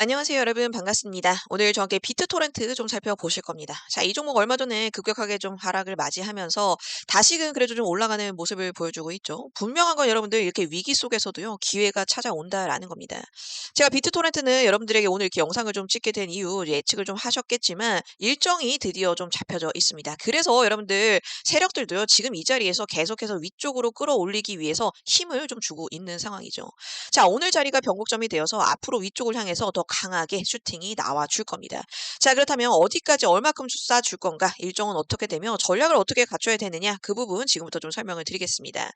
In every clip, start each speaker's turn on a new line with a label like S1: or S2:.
S1: 안녕하세요 여러분 반갑습니다. 오늘 저와 함께 비트토렌트 좀 살펴보실 겁니다. 자, 이 종목 얼마 전에 급격하게 좀 하락을 맞이하면서 다시금 그래도 좀 올라가는 모습을 보여주고 있죠. 분명한 건 여러분들 이렇게 위기 속에서도요 기회가 찾아온다라는 겁니다. 제가 비트토렌트는 여러분들에게 오늘 이렇게 영상을 좀 찍게 된 이유 예측을 좀 하셨겠지만 일정이 드디어 좀 잡혀져 있습니다. 그래서 여러분들 세력들도요 지금 이 자리에서 계속해서 위쪽으로 끌어올리기 위해서 힘을 좀 주고 있는 상황이죠. 자, 오늘 자리가 변곡점이 되어서 앞으로 위쪽을 향해서 더 강하게 슈팅이 나와 줄 겁니다. 자, 그렇다면 어디까지 얼마큼 쏴줄 건가? 일정은 어떻게 되며 전략을 어떻게 갖춰야 되느냐? 그 부분 지금부터 좀 설명을 드리겠습니다.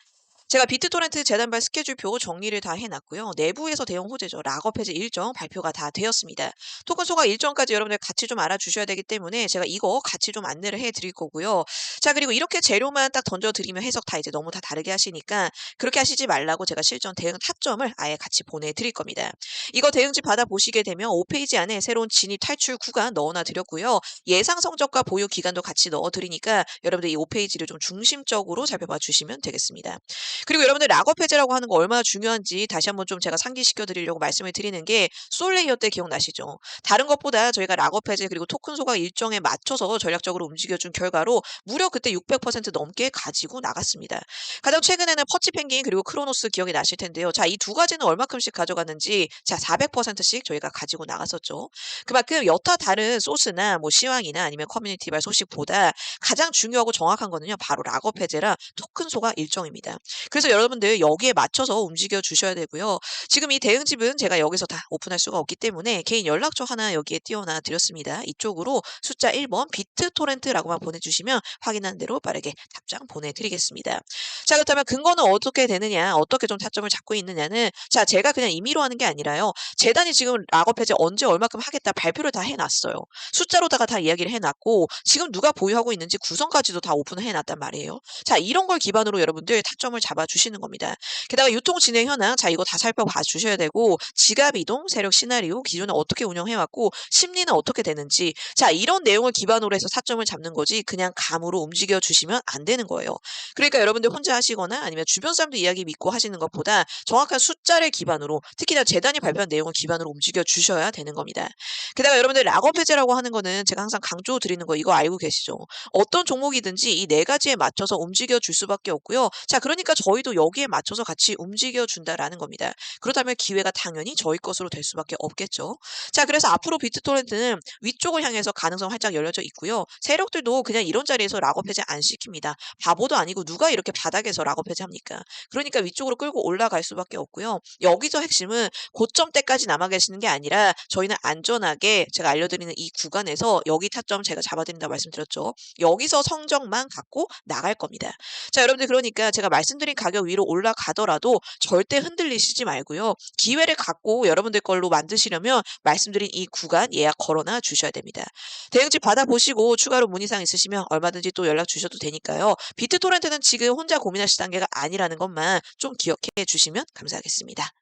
S1: 제가 비트토렌트 재단발 스케줄표 정리를 다 해놨고요. 내부에서 대형 호재죠. 락업 해제 일정 발표가 다 되었습니다. 토큰 소각 일정까지 여러분들 같이 좀 알아주셔야 되기 때문에 제가 이거 같이 좀 안내를 해드릴 거고요. 자 그리고 이렇게 재료만 딱 던져드리면 해석 다 이제 너무 다 다르게 하시니까 그렇게 하시지 말라고 제가 실전 대응 타점을 아예 같이 보내드릴 겁니다. 이거 대응지 받아보시게 되면 5페이지 안에 새로운 진입 탈출 구간 넣어놔 드렸고요. 예상 성적과 보유 기간도 같이 넣어드리니까 여러분들 이 5페이지를 좀 중심적으로 살펴봐 주시면 되겠습니다. 그리고 여러분들 락업 해제라고 하는 거 얼마나 중요한지 다시 한번 좀 제가 상기시켜 드리려고 말씀을 드리는 게 솔레이어 때 기억나시죠? 다른 것보다 저희가 락업 해제 그리고 토큰 소각 일정에 맞춰서 전략적으로 움직여준 결과로 무려 그때 600% 넘게 가지고 나갔습니다. 가장 최근에는 퍼치 펭귄 그리고 크로노스 기억이 나실 텐데요. 자, 이 두 가지는 얼마큼씩 가져갔는지 자, 400%씩 저희가 가지고 나갔었죠. 그만큼 여타 다른 소스나 뭐 시황이나 아니면 커뮤니티발 소식보다 가장 중요하고 정확한 거는요. 바로 락업 해제라 토큰 소각 일정입니다. 그래서 여러분들 여기에 맞춰서 움직여 주셔야 되고요. 지금 이 대응집은 제가 여기서 다 오픈할 수가 없기 때문에 개인 연락처 하나 여기에 띄워놔 드렸습니다. 이쪽으로 숫자 1번 비트토렌트라고만 보내주시면 확인한 대로 빠르게 답장 보내드리겠습니다. 자 그렇다면 근거는 어떻게 되느냐 어떻게 좀 타점을 잡고 있느냐는 자 제가 그냥 임의로 하는 게 아니라요. 재단이 지금 락업 해제 언제 얼마큼 하겠다 발표를 다 해놨어요. 숫자로다가 다 이야기를 해놨고 지금 누가 보유하고 있는지 구성까지도 다 오픈을 해놨단 말이에요. 자 이런 걸 기반으로 여러분들 타점을 잡아 주시는 겁니다. 게다가 유통 진행 현황 자 이거 다 살펴봐 주셔야 되고 지갑 이동, 세력 시나리오 기존에 어떻게 운영해 왔고 심리는 어떻게 되는지 자 이런 내용을 기반으로 해서 타점을 잡는 거지 그냥 감으로 움직여 주시면 안 되는 거예요. 그러니까 여러분들 혼자 하시거나 아니면 주변 사람들 이야기 믿고 하시는 것보다 정확한 숫자를 기반으로 특히나 재단이 발표한 내용을 기반으로 움직여 주셔야 되는 겁니다. 게다가 여러분들 락업 해제라고 하는 거는 제가 항상 강조 드리는 거 이거 알고 계시죠? 어떤 종목이든지 이 네 가지에 맞춰서 움직여 줄 수밖에 없고요. 자 그러니까 저희도 여기에 맞춰서 같이 움직여 준다라는 겁니다. 그렇다면 기회가 당연히 저희 것으로 될 수밖에 없겠죠. 자 그래서 앞으로 비트토렌트는 위쪽을 향해서 가능성 활짝 열려져 있고요. 세력들도 그냥 이런 자리에서 락업 해제 안 시킵니다. 바보도 아니고 누가 이렇게 바닥에서 락업 해제합니까? 그러니까 위쪽으로 끌고 올라갈 수밖에 없고요. 여기서 핵심은 고점대까지 남아 계시는 게 아니라 저희는 안전하게 제가 알려드리는 이 구간에서 여기 타점 제가 잡아드린다고 말씀드렸죠. 여기서 성적만 갖고 나갈 겁니다. 자 여러분들 그러니까 제가 말씀드린 가격 위로 올라가더라도 절대 흔들리시지 말고요. 기회를 갖고 여러분들 걸로 만드시려면 말씀드린 이 구간 예약 걸어놔 주셔야 됩니다. 대응지 받아보시고 추가로 문의사항 있으시면 얼마든지 또 연락 주셔도 되니까요. 비트토렌트는 지금 혼자 고민하실 단계가 아니라는 것만 좀 기억해 주시면 감사하겠습니다.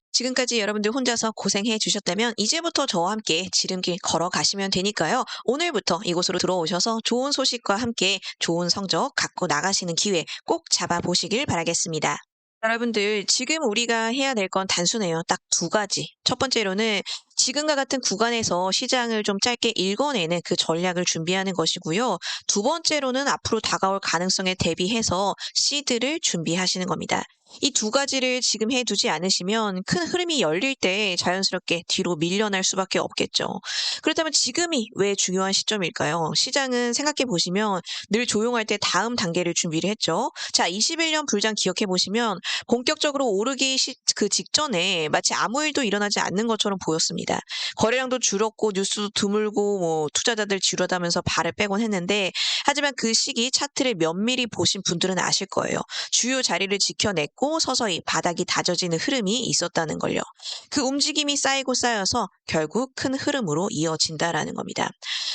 S1: 지금까지 여러분들 혼자서 고생해 주셨다면 이제부터 저와 함께 지름길 걸어가시면 되니까요. 오늘부터 이곳으로 들어오셔서 좋은 소식과 함께 좋은 성적 갖고 나가시는 기회 꼭 잡아보시길 바라겠습니다. 여러분들 지금 우리가 해야 될 건 단순해요. 딱 두 가지. 첫 번째로는 지금과 같은 구간에서 시장을 좀 짧게 읽어내는 그 전략을 준비하는 것이고요. 두 번째로는 앞으로 다가올 가능성에 대비해서 시드를 준비하시는 겁니다. 이 두 가지를 지금 해두지 않으시면 큰 흐름이 열릴 때 자연스럽게 뒤로 밀려날 수밖에 없겠죠. 그렇다면 지금이 왜 중요한 시점일까요? 시장은 생각해 보시면 늘 조용할 때 다음 단계를 준비를 했죠. 자, 21년 불장 기억해 보시면 본격적으로 오르기 시, 그 직전에 마치 아무 일도 일어나지 않는 것처럼 보였습니다. 거래량도 줄었고 뉴스도 드물고 뭐 투자자들 지루하다면서 발을 빼곤 했는데 하지만 그 시기 차트를 면밀히 보신 분들은 아실 거예요. 주요 자리를 지켜냈고 서서히 바닥이 다져지는 흐름이 있었다는 걸요. 그 움직임이 쌓이고 쌓여서 결국 큰 흐름으로 이어진다라는 겁니다.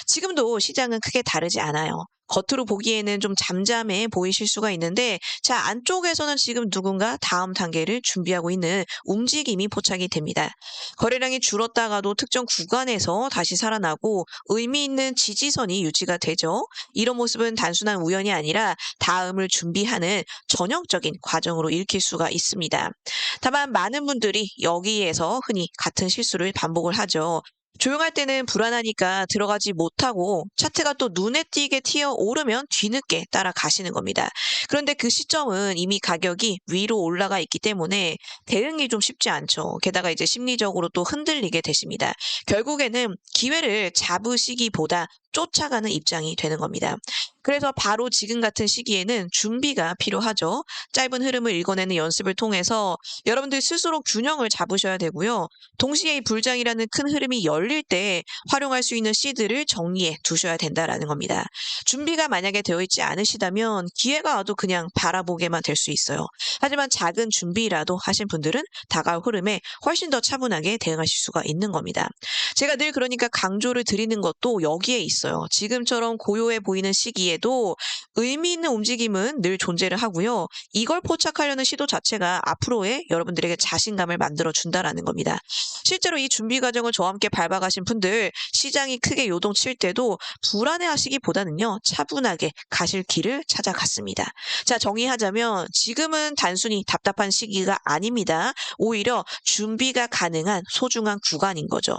S1: 지금도 시장은 크게 다르지 않아요. 겉으로 보기에는 좀 잠잠해 보이실 수가 있는데 자 안쪽에서는 지금 누군가 다음 단계를 준비하고 있는 움직임이 포착이 됩니다. 거래량이 줄었다가도 특정 구간에서 다시 살아나고 의미 있는 지지선이 유지가 되죠. 이런 모습은 단순한 우연이 아니라 다음을 준비하는 전형적인 과정으로 읽힐 수가 있습니다. 다만 많은 분들이 여기에서 흔히 같은 실수를 반복을 하죠. 조용할 때는 불안하니까 들어가지 못하고 차트가 또 눈에 띄게 튀어 오르면 뒤늦게 따라가시는 겁니다. 그런데 그 시점은 이미 가격이 위로 올라가 있기 때문에 대응이 좀 쉽지 않죠. 게다가 이제 심리적으로 또 흔들리게 되십니다. 결국에는 기회를 잡으시기보다 쫓아가는 입장이 되는 겁니다. 그래서 바로 지금 같은 시기에는 준비가 필요하죠. 짧은 흐름을 읽어내는 연습을 통해서 여러분들 스스로 균형을 잡으셔야 되고요. 동시에 이 불장이라는 큰 흐름이 열릴 때 활용할 수 있는 시드를 정리해 두셔야 된다라는 겁니다. 준비가 만약에 되어 있지 않으시다면 기회가 와도 그냥 바라보게만 될 수 있어요. 하지만 작은 준비라도 하신 분들은 다가올 흐름에 훨씬 더 차분하게 대응하실 수가 있는 겁니다. 제가 늘 그러니까 강조를 드리는 것도 여기에 있 어요. 지금처럼 고요해 보이는 시기에도 의미 있는 움직임은 늘 존재를 하고요. 이걸 포착하려는 시도 자체가 앞으로의 여러분들에게 자신감을 만들어 준다라는 겁니다. 실제로 이 준비 과정을 저와 함께 밟아가신 분들 시장이 크게 요동칠 때도 불안해 하시기보다는요. 차분하게 가실 길을 찾아갔습니다. 자, 정의하자면 지금은 단순히 답답한 시기가 아닙니다. 오히려 준비가 가능한 소중한 구간인 거죠.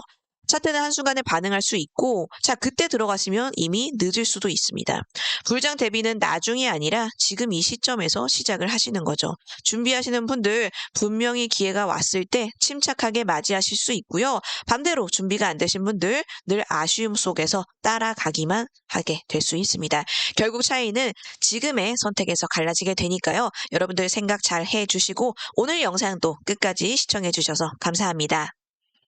S1: 차트는 한순간에 반응할 수 있고 자 그때 들어가시면 이미 늦을 수도 있습니다. 불장 대비는 나중이 아니라 지금 이 시점에서 시작을 하시는 거죠. 준비하시는 분들 분명히 기회가 왔을 때 침착하게 맞이하실 수 있고요. 반대로 준비가 안 되신 분들 늘 아쉬움 속에서 따라가기만 하게 될 수 있습니다. 결국 차이는 지금의 선택에서 갈라지게 되니까요. 여러분들 생각 잘 해주시고 오늘 영상도 끝까지 시청해 주셔서 감사합니다.